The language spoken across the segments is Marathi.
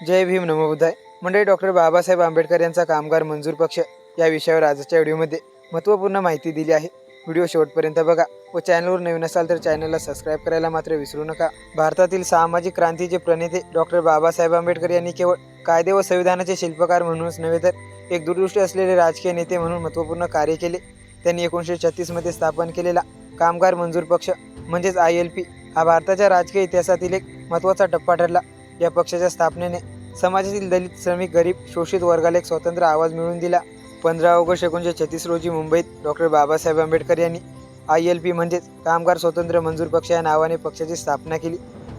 जय भीम नमोबुद्धाय मंडळी डॉक्टर बाबासाहेब आंबेडकर यांचा कामगार मंजूर पक्ष या विषयावर आजच्या व्हिडिओमध्ये महत्त्वपूर्ण माहिती दिली आहे. व्हिडिओ शेवटपर्यंत बघा व चॅनलवर नवीन असाल तर चॅनलला सबस्क्राईब करायला मात्र विसरू नका. भारतातील सामाजिक क्रांतीचे प्रणेते डॉक्टर बाबासाहेब आंबेडकर यांनी केवळ कायदे व संविधानाचे शिल्पकार म्हणूनच नव्हे तर एक दूरदृष्टी असलेले राजकीय नेते म्हणून महत्त्वपूर्ण कार्य केले. त्यांनी एकोणीसशे छत्तीसमध्ये स्थापन केलेला कामगार मंजूर पक्ष म्हणजेच आय एल पी हा भारताच्या राजकीय इतिहासातील एक महत्त्वाचा टप्पा ठरला. या पक्षाच्या स्थापनेने समाजातील दलित श्रमिक गरीब शोषित वर्गाला एक स्वतंत्र आवाज मिळवून दिला. पंधरा ऑगस्ट एकोणीसशे छत्तीस रोजी मुंबईत डॉक्टर बाबासाहेब आंबेडकर यांनी आय एल पी म्हणजेच कामगार स्वतंत्र मंजूर पक्ष या नावाने पक्षाची स्थापना केली.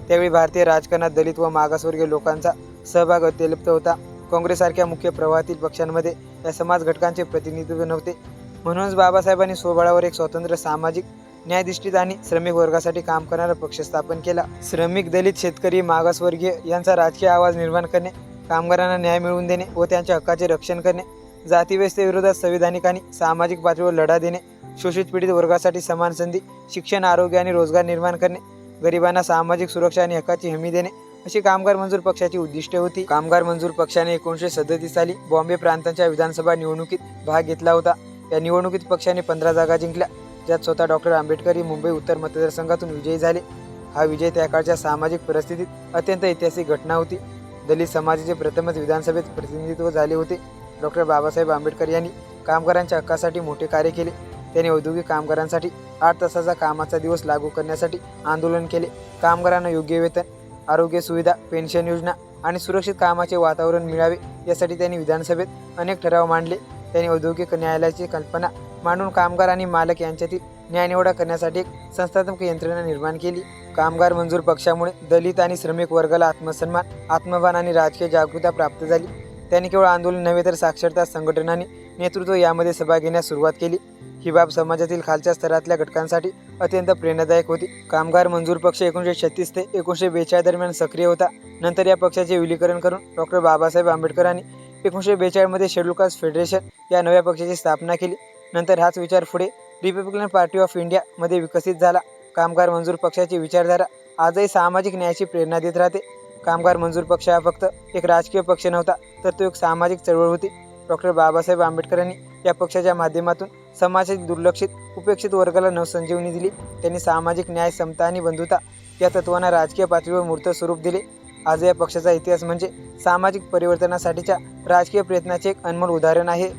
त्यावेळी भारतीय राजकारणात दलित व मागासवर्गीय लोकांचा सहभाग अत्यल्प होता. काँग्रेससारख्या मुख्य प्रवाहातील पक्षांमध्ये या समाज घटकांचे प्रतिनिधित्व नव्हते. म्हणूनच बाबासाहेबांनी स्वबळावर एक स्वतंत्र सामाजिक न्यायधिष्ठित आणि श्रमिक वर्गासाठी काम करणारा पक्ष स्थापन केला. श्रमिक दलित शेतकरी मागासवर्गीय यांचा राजकीय आवाज निर्माण करणे कामगारांना न्याय मिळवून देणे व त्यांच्या हक्काचे रक्षण करणे जातीव्यवस्थेविरोधात संविधानिक आणि सामाजिक पातळीवर लढा देणे शोषित पीडित वर्गासाठी समान संधी शिक्षण आरोग्य आणि रोजगार निर्माण करणे गरिबांना सामाजिक सुरक्षा आणि हक्काची हमी देणे अशी कामगार मंजूर पक्षाची उद्दिष्टे होती. कामगार मंजूर पक्षाने एकोणीसशे सदतीस साली बॉम्बे प्रांतांच्या विधानसभा निवडणुकीत भाग घेतला होता. या निवडणुकीत पक्षाने पंधरा जागा जिंकल्या. ज्यात स्वतः डॉक्टर आंबेडकर ही मुंबई उत्तर मतदारसंघातून विजयी झाले. हा विजय त्या काळच्या सामाजिक परिस्थितीत अत्यंत ऐतिहासिक घटना होती. दलित समाजाचे प्रथमच विधानसभेत प्रतिनिधित्व झाले होते. डॉक्टर बाबासाहेब आंबेडकर यांनी कामगारांच्या हक्कासाठी मोठे कार्य केले. त्यांनी औद्योगिक कामगारांसाठी आठ तासाचा कामाचा दिवस लागू करण्यासाठी आंदोलन केले. कामगारांना योग्य वेतन आरोग्य सुविधा पेन्शन योजना आणि सुरक्षित कामाचे वातावरण मिळावे यासाठी त्यांनी विधानसभेत अनेक ठराव मांडले. त्यांनी औद्योगिक न्यायालयाची कल्पना मांडून कामगार आणि मालक यांच्यातील न्यायनिवडा करण्यासाठी एक संस्थात्मक यंत्रणा निर्माण केली. कामगार मंजूर पक्षामुळे दलित आणि श्रमिक वर्गाला आत्मसन्मान आत्मभान आणि राजकीय जागृता प्राप्त झाली. त्यांनी केवळ आंदोलन नव्हे तर साक्षरता संघटनाने नेतृत्व यामध्ये सभा घेण्यास सुरुवात केली. ही बाब समाजातील खालच्या स्तरातल्या घटकांसाठी अत्यंत प्रेरणादायक होती. कामगार मंजूर पक्ष एकोणीसशे छत्तीस ते एकोणीसशे बेचाळीस दरम्यान सक्रिय होता. नंतर या पक्षाचे विलीकरण करून डॉक्टर बाबासाहेब आंबेडकरांनी एकोणीसशे बेचाळीसमध्ये शेड्यूल कास्ट फेडरेशन या नव्या पक्षाची स्थापना केली. नंतर हाच विचार पुढे रिपब्लिकन पार्टी ऑफ इंडियामध्ये विकसित झाला. कामगार मंजूर पक्षाची विचारधारा आजही सामाजिक न्यायाची प्रेरणा देत राहते. कामगार मंजूर पक्ष हा फक्त एक राजकीय पक्ष नव्हता तर तो एक सामाजिक चळवळ होती. डॉक्टर बाबासाहेब आंबेडकरांनी या पक्षाच्या माध्यमातून समाजातील दुर्लक्षित उपेक्षित वर्गाला नवसंजीवनी दिली. त्यांनी सामाजिक न्याय समता आणि बंधुता या तत्वांना राजकीय पातळीवर मूर्त स्वरूप दिले. आज या पक्षाचा इतिहास म्हणजे सामाजिक परिवर्तनासाठीच्या राजकीय प्रयत्नाचे एक अनमोल उदाहरण आहे.